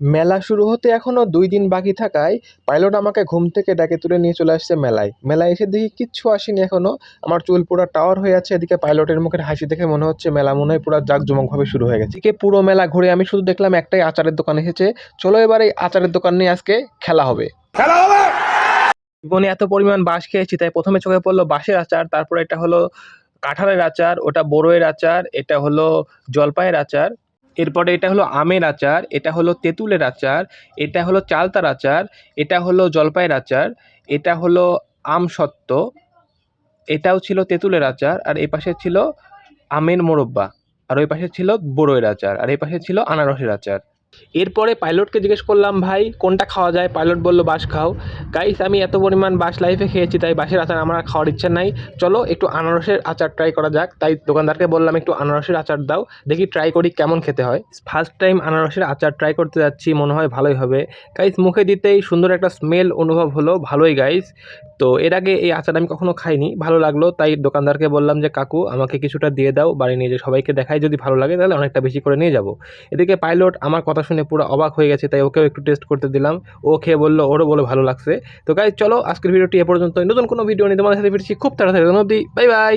মেলা শুরু হতে এখনও দুই দিন বাকি থাকায় পাইলট আমাকে ঘুম থেকে ডাকে তুলে নিয়ে চলে আসছে মেলায়। মেলায় এসে দেখি কিচ্ছু আসেনি এখনও। আমার চুল পুরো টাওয়ার হয়ে আছে এদিকে পাইলটের মুখের হাসি দেখে মনে হচ্ছে মেলা মনে হয় পুরো জাঁকজমক ভাবে শুরু হয়ে গেছে। এদিকে পুরো মেলা ঘুরে আমি শুধু দেখলাম একটাই আচারের দোকান এসেছে। চলো এবার এই আচারের দোকান নিয়ে আজকে খেলা হবে! জীবনে এত পরিমাণ বাঁশ খেয়েছি তাই প্রথমে চোখে পড়ল বাঁশের আচার তারপর এটা হলো কাঁঠালের আচার ওটা বড়ইয়ের আচার এটা হলো জলপাইয়ের আচার এরপরে এটা হলো আমের আচার, এটা হলো তেঁতুলের আচার, এটা হলো চালতার আচার, এটা হলো জলপাইয়ের আচার, এটা হলো আম সত্ত্ব, এটাও ছিল তেঁতুলের আচার, আর এ পাশে ছিল আমের মোরব্বা, আর ওই পাশে ছিল বড়ইয়ের আচার, আর এই পাশে ছিল আনারসের আচার। এরপরে পাইলটকে জিজ্ঞেস করলাম, ভাই, কোনটা খাওয়া যায়? পাইলট বলল, বাঁশ খাও। গাইস, আমি এত পরিমাণ বাঁশ লাইফে খেয়েছি, তাই বাঁশের আচার আমার আর খাওয়ার ইচ্ছা নাই। চলো একটু আনারসের আচার ট্রাই করা যাক। তাই দোকানদারকে বললাম, একটু আনারসের আচার দাও, দেখি ট্রাই করি কেমন খেতে হয়। ফার্স্ট টাইম আনারসের আচার ট্রাই করতে যাচ্ছি, মনে হয় ভালোই হবে। গাইস, মুখে দিতেই সুন্দর একটা স্মেল অনুভব হলো, ভালোই গাইস। তো এর আগে এই আচার আমি কখনো খাইনি, ভালো লাগল, তাই দোকানদারকে বললাম যে, কাকু, আমাকে কিছুটা দিয়ে দাও, বাড়ি নিয়ে যে সবাইকে দেখাই, যদি ভালো লাগে তাহলে অনেকটা বেশি করে নিয়ে যাব। এদিকে পাইলট আমার কথা শুনে পুরো অবাক হয়ে গেছে, তাই ওকেও একটু টেস্ট করতে দিলাম। ও খেয়ে বলল, ওরও বলে, ভালো লাগছে। তো গাই চলো, আজকের ভিডিওটি এ পর্যন্ত নতুন কোনো ভিডিও নিয়ে তোমাদের সাথে ফিরছি। খুব তাড়াতাড়ি অবধি বাই বাই